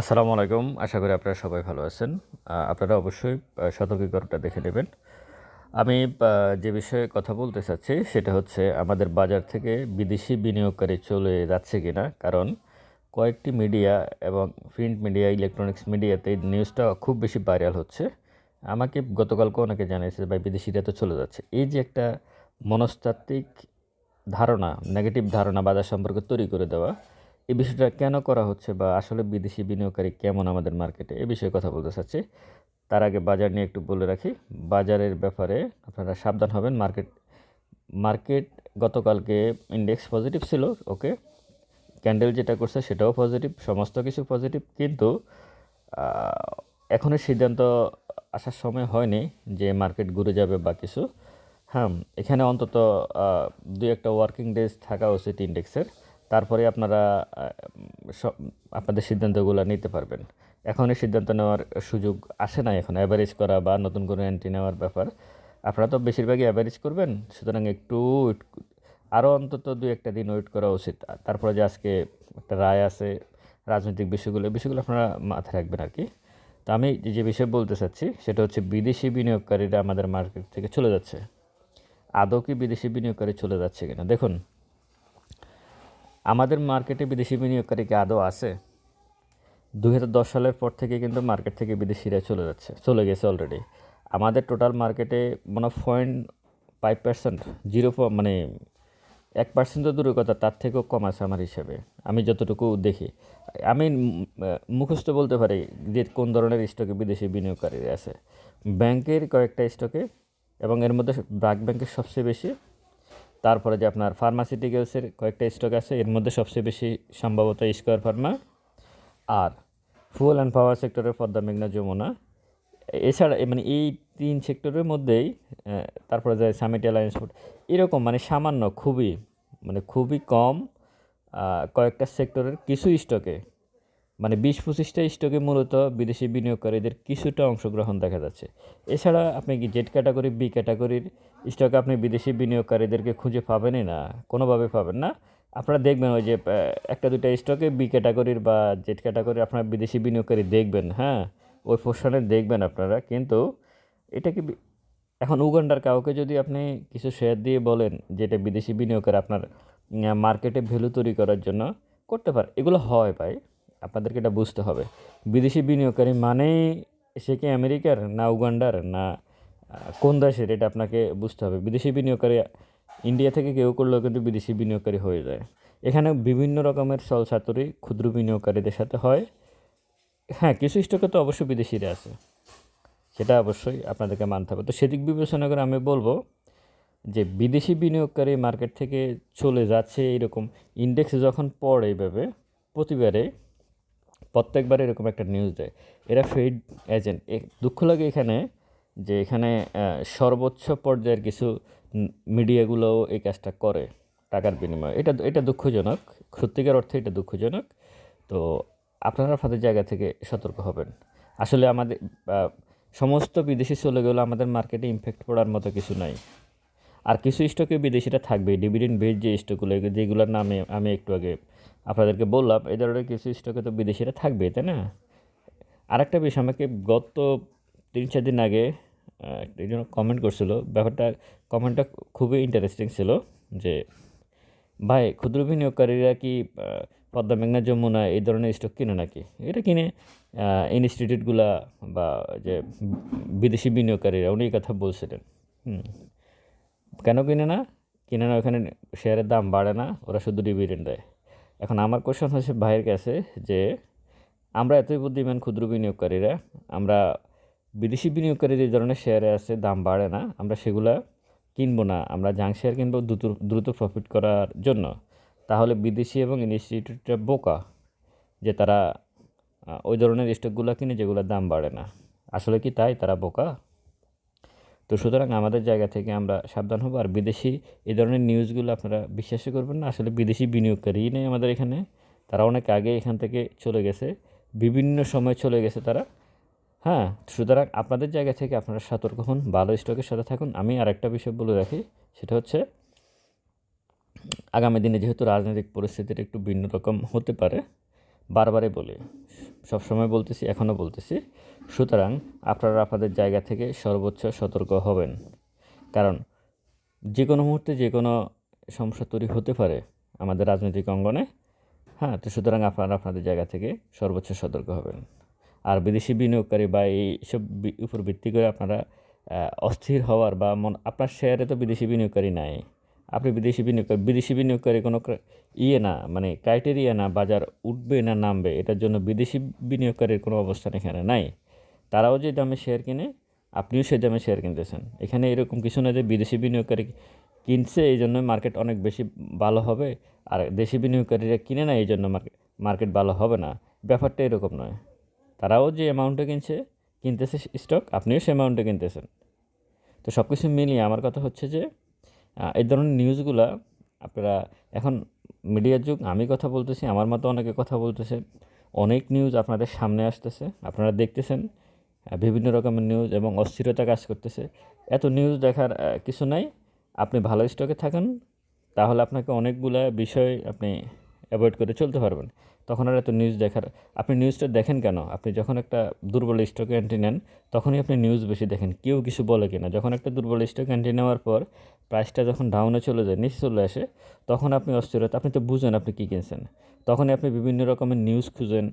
আসসালামু আলাইকুম। আশা করি আপনারা সবাই ভালো আছেন। আপনারা অবশ্যই সতর্কীকরণটা দেখে নেবেন। আমি যে বিষয়ে কথা বলতে চাচ্ছি সেটা হচ্ছে, আমাদের বাজার থেকে বিদেশি বিনিয়োগকারী চলে যাচ্ছে কিনা? কারণ কয়েকটি মিডিয়া এবং প্রিন্ট মিডিয়া, ইলেকট্রনিক্স মিডিয়াতে এই নিউজটা খুব বেশি ভাইরাল হচ্ছে। আমাকে গতকালকে অনেকে জানিয়েছে, ভাই, বিদেশিরা তো চলে যাচ্ছে। এই যে একটা মনস্তাত্ত্বিক ধারণা নেগেটিভ ধারণা বাজার সম্পর্কে তৈরি করে দেওয়া এই বিষয়টা কেন করা হচ্ছে বা আসলে বিদেশি বিনিয়োগকারী কেমন আমাদের মার্কেটে, এ বিষয়ে কথা বলতে চাচ্ছি। তার আগে বাজার নিয়ে একটু বলে রাখি, বাজারের ব্যাপারে আপনারা সাবধান হবেন। মার্কেট মার্কেট গতকালকে ইন্ডেক্স পজিটিভ ছিল ওকে ক্যান্ডেল যেটা করছে সেটাও পজিটিভ সমস্ত কিছু পজিটিভ কিন্তু এখনও সিদ্ধান্ত আসার সময় হয়নি যে মার্কেট ঘুরে যাবে বা কিছু। হ্যাঁ এখানে অন্তত দুই একটা ওয়ার্কিং ডেজ থাকা উচিত ইন্ডেক্সের তারপরে আপনারা আপনাদের সিদ্ধান্তগুলো নিতে পারবেন। এখনই সিদ্ধান্ত নেওয়ার সুযোগ আসে না এখন অ্যাভারেজ করা বা নতুন করে এন্ট্রি নেওয়ার ব্যাপার। আপনারা তো বেশিরভাগই অ্যাভারেজ করবেন, সুতরাং একটু আরও অন্তত দু একটা দিন ওয়েট করা উচিত। তারপরে যে আজকে একটা রায় আছে, রাজনৈতিক বিষয়গুলো বিষয়গুলো আপনারা মাথায় রাখবেন আর কি। তো আমি যে বিষয়ে বলতে চাচ্ছি, সেটা হচ্ছে বিদেশি বিনিয়োগকারীরা আমাদের মার্কেট থেকে চলে যাচ্ছে। আদৌ কি বিদেশি বিনিয়োগকারী চলে যাচ্ছে কিনা? দেখুন আমাদের মার্কেটে বিদেশি বিনিয়োগকারী কি আদৌ আছে? দু হাজার দশ সালের পর থেকে কিন্তু মার্কেট থেকে বিদেশিরা চলে যাচ্ছে, চলে গেছে অলরেডি আমাদের টোটাল মার্কেটে মনে পয়েন্ট ফাইভ পার্সেন্ট জিরো মানে এক পার্সেন্ট তো দূরের কথা, তার থেকেও কম আছে আমার হিসাবে। আমি যতটুকু দেখি, আমি মুখস্থ বলতে পারি যে কোন ধরনের স্টকে বিদেশি বিনিয়োগকারীরা আছে। ব্যাংকের কয়েকটা স্টকে এবং এর মধ্যে ব্রাক ব্যাংকের সবচেয়ে বেশি তারপরে যে আপনার ফার্মাসিউটিক্যালসের কয়েকটা স্টক আছে, এর মধ্যে সবচেয়ে বেশি সম্ভবত স্কোয়ার ফার্মা আর ফুয়েল অ্যান্ড পাওয়ার সেক্টরের পদ্মা মেঘনা যমুনা। এছাড়া মানে এই তিন সেক্টরের মধ্যেই তারপরে যায় সামিট অ্যালায়েন্স ফুড এরকম মানে সামান্য খুবই মানে খুবই কম কয়েকটা সেক্টরের কিছু স্টকে মানে বিশ পঁচিশটা স্টকে মূলত বিদেশি বিনিয়োগকারীদের কিছুটা অংশগ্রহণ দেখা যাচ্ছে। এছাড়া আপনি কি জেড ক্যাটাগরি, বি ক্যাটাগরির স্টকে আপনি বিদেশি বিনিয়োগকারীদেরকে খুঁজে পাবেনই না? কোনোভাবে পাবেন না। আপনারা দেখবেন ওই যে একটা দুটা স্টকে বি ক্যাটাগরির বা জেড ক্যাটাগরির আপনারা বিদেশি বিনিয়োগকারী দেখবেন হ্যাঁ? ওই পোর্শনে দেখবেন আপনারা। কিন্তু এটা কি এখন উগান্ডার কাউকে যদি আপনি কিছু শেয়ার দিয়ে বলেন যেটা বিদেশি বিনিয়োগের আপনার মার্কেটে ভ্যালু তৈরি করার জন্য, করতে পারে। এগুলো হয় ভাই। আপনাদেরকে এটা বুঝতে হবে। বিদেশি বিনিয়োগকারী মানেই সে কি আমেরিকার না উগান্ডার না কোন দেশের এটা আপনাকে বুঝতে হবে। বিদেশি বিনিয়োগকারী ইন্ডিয়া থেকে কেউ করলেও কিন্তু বিদেশি বিনিয়োগকারী হয়ে যায়। এখানে বিভিন্ন রকমের সলসাতুরি ক্ষুদ্র বিনিয়োগকারীদের সাথে হয়। হ্যাঁ কিছু স্টকে তো অবশ্যই বিদেশিরা আছে। সেটা অবশ্যই আপনাদেরকে মানতে হবে। তো সেদিক বিবেচনা করে আমি বলব যে বিদেশি বিনিয়োগকারী মার্কেট থেকে চলে যাচ্ছে এইরকম ইন্ডেক্স যখন পড়ে এইভাবে প্রতিবারে প্রত্যেকবার এরকম একটা নিউজ দেয়। এরা ফেড এজেন্ট দুঃখ লাগে এখানে যে এখানে সর্বোচ্চ পর্যায়ের কিছু মিডিয়াগুলোও এই কাজটা করে টাকার বিনিময়ে। এটা এটা দুঃখজনক। সত্যিকার অর্থে এটা দুঃখজনক। তো আপনারা আপনাদের জায়গা থেকে সতর্ক হবেন। আসলে আমাদের সমস্ত বিদেশি চলে গেলেও আমাদের মার্কেটে ইমপ্যাক্ট পড়ার মতো কিছু নাই। আর কিছু স্টকে বিদেশিটা থাকবে ডিভিডেন্ড বেজ যে স্টকগুলো যেগুলোর নামে আমি একটু আগে আপনাদেরকে বললাম, এই ধরনের কিছু স্টকে তো বিদেশিরা থাকবে, তাই না? আরেকটা বিষয় আমাকে গত তিন চার দিন আগে একজন কমেন্ট করছিল, ব্যাপারটা কমেন্টটা খুবই ইন্টারেস্টিং ছিল, যে ভাই, ক্ষুদ্র বিনিয়োগকারীরা কি পদ্মা মেঘনা, যমুনা এই ধরনের স্টক কিনে নাকি? এটা কিনে ইনস্টিটিউটগুলা বা যে বিদেশি বিনিয়োগকারীরা, উনি কথা বলছিলেন, হুম। কেন কিনে না? কিনে না, ওখানে শেয়ারের দাম বাড়ে না, ওরা শুধু ডিভিডেন্ড দেয়। এখন আমার কোশ্চেন হচ্ছে ভাইয়ের কাছে যে, আমরা এতই বুদ্ধিমান ক্ষুদ্র বিনিয়োগকারীরা, আমরা বিদেশি বিনিয়োগকারী যে ধরনের শেয়ারে আছে, দাম বাড়ে না, আমরা সেগুলা কিনবো না, আমরা জাং শেয়ার কিনবো দ্রুত দ্রুত প্রফিট করার জন্য। তাহলে বিদেশি এবং ইনস্টিটিউটটা বোকা যে তারা ওই ধরনের স্টকগুলো কিনে যেগুলোর দাম বাড়ে না। আসলে কি তাই? তারা বোকা? তো সুতরাং আমাদের জায়গা থেকে আমরা সাবধান হব। আর বিদেশি এই ধরনের নিউজগুলো আপনারা বিশ্বাসই করবেন না। আসলে বিদেশি বিনিয়োগকারী নেই আমাদের এখানে। তারা অনেক আগে এখান থেকে চলে গেছে। বিভিন্ন সময় চলে গেছে তারা। হ্যাঁ সুতরাং আপনাদের জায়গা থেকে আপনারা সতর্ক হন, ভালো স্টকের সাথে থাকুন। আমি আরেকটা বিষয় বলে রাখি, সেটা হচ্ছে, আগামী দিনে যেহেতু রাজনৈতিক পরিস্থিতির একটু ভিন্ন রকম হতে পারে, বারবারই বলি সবসময় বলতেছি, এখনও বলতেছি। সুতরাং আপনারা আপনাদের জায়গা থেকে সর্বোচ্চ সতর্ক হবেন। কারণ যে কোনো মুহূর্তে যে কোনো সমস্যা তৈরি হতে পারে আমাদের রাজনৈতিক অঙ্গনে হ্যাঁ তো সুতরাং আপনারা আপনাদের জায়গা থেকে সর্বোচ্চ সতর্ক হবেন। আর বিদেশি বিনিয়োগকারী বা এইসব উপর ভিত্তি করে আপনারা অস্থির হওয়ার বা মন, আপনার শেয়ারে তো বিদেশি বিনিয়োগকারী নাই। আপনি বিদেশি বিনিয়োগকারী বিদেশি বিনিয়োগকারী কোনো ইয়ে না মানে ক্রাইটেরিয়া না, বাজার উঠবে না নামবে, এটার জন্য বিদেশি বিনিয়োগকারীর কোনো অবস্থান এখানে নাই। তারাও যে দামে শেয়ার কিনে, আপনিও সেই দামে শেয়ার কিনতেছেন। এখানে এরকম কিছু না যে বিদেশি বিনিয়োগকারী কিনছে, এই জন্য মার্কেট অনেক বেশি ভালো হবে, আর দেশি বিনিয়োগকারীরা কিনে না, এই জন্য মার্কেট মার্কেট ভালো হবে না। ব্যাপারটা এরকম নয়। তারাও যে অ্যামাউন্টে কিনছে, কিনতেছে স্টক আপনিও সে অ্যামাউন্টে কিনতেছেন। তো সব কিছু মিলিয়ে আমার কথা হচ্ছে যে এই ধরনের নিউজগুলা আপনারা এখন মিডিয়ার যুগ, আমি কথা বলতেছি, আমার মতো অনেকে কথা বলতেছে। অনেক নিউজ আপনাদের সামনে আসতেছে, আপনারা দেখতেছেন বিভিন্ন রকমের নিউজ এবং অস্থিরতা কাজ করতেছে। এত নিউজ দেখার কিছু নাই। আপনি ভালো স্টকে থাকেন, তাহলে আপনাকে অনেকগুলা বিষয় আপনি অ্যাভয়েড করে চলতে পারবেন। তখন আর এত নিউজ দেখার, আপনি নিউজটা দেখেন কেন? আপনি যখন একটা দুর্বল স্টকে এন্ট্রি নেন, তখনই আপনি নিউজ বেশি দেখেন, কেউ কিছু বলে কিনা। যখন একটা দুর্বল স্টক এন্ট্রি নেওয়ার পর প্রাইসটা যখন ডাউনে চলে যায়, নিচে চলে আসে, তখন আপনি অস্থিরতা, আপনি তো বুঝেন আপনি কী কিনছেন। তখনই আপনি বিভিন্ন রকমের নিউজ খুঁজেন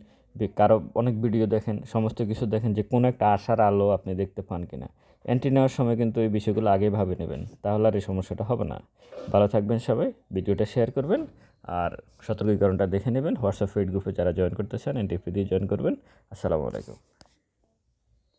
কারও অনেক ভিডিও দেখেন, সমস্ত কিছু দেখেন যে কোনো একটা আশার আলো আপনি দেখতে পান কিনা। এন্ট্রি নেওয়ার সময় কিন্তু এই বিষয়গুলো আগে ভাবে নেবেন। তাহলে আর এই সমস্যাটা হবে না। ভালো থাকবেন সবাই, ভিডিওটা শেয়ার করবেন আর সতর্কীকরণটা দেখে নেবেন। হোয়াটসঅ্যাপ ফিড গ্রুপে যারা জয়েন করতে চান এন্ট্রি ফ্রি দিয়ে জয়েন করবেন। আসসালামু আলাইকুম।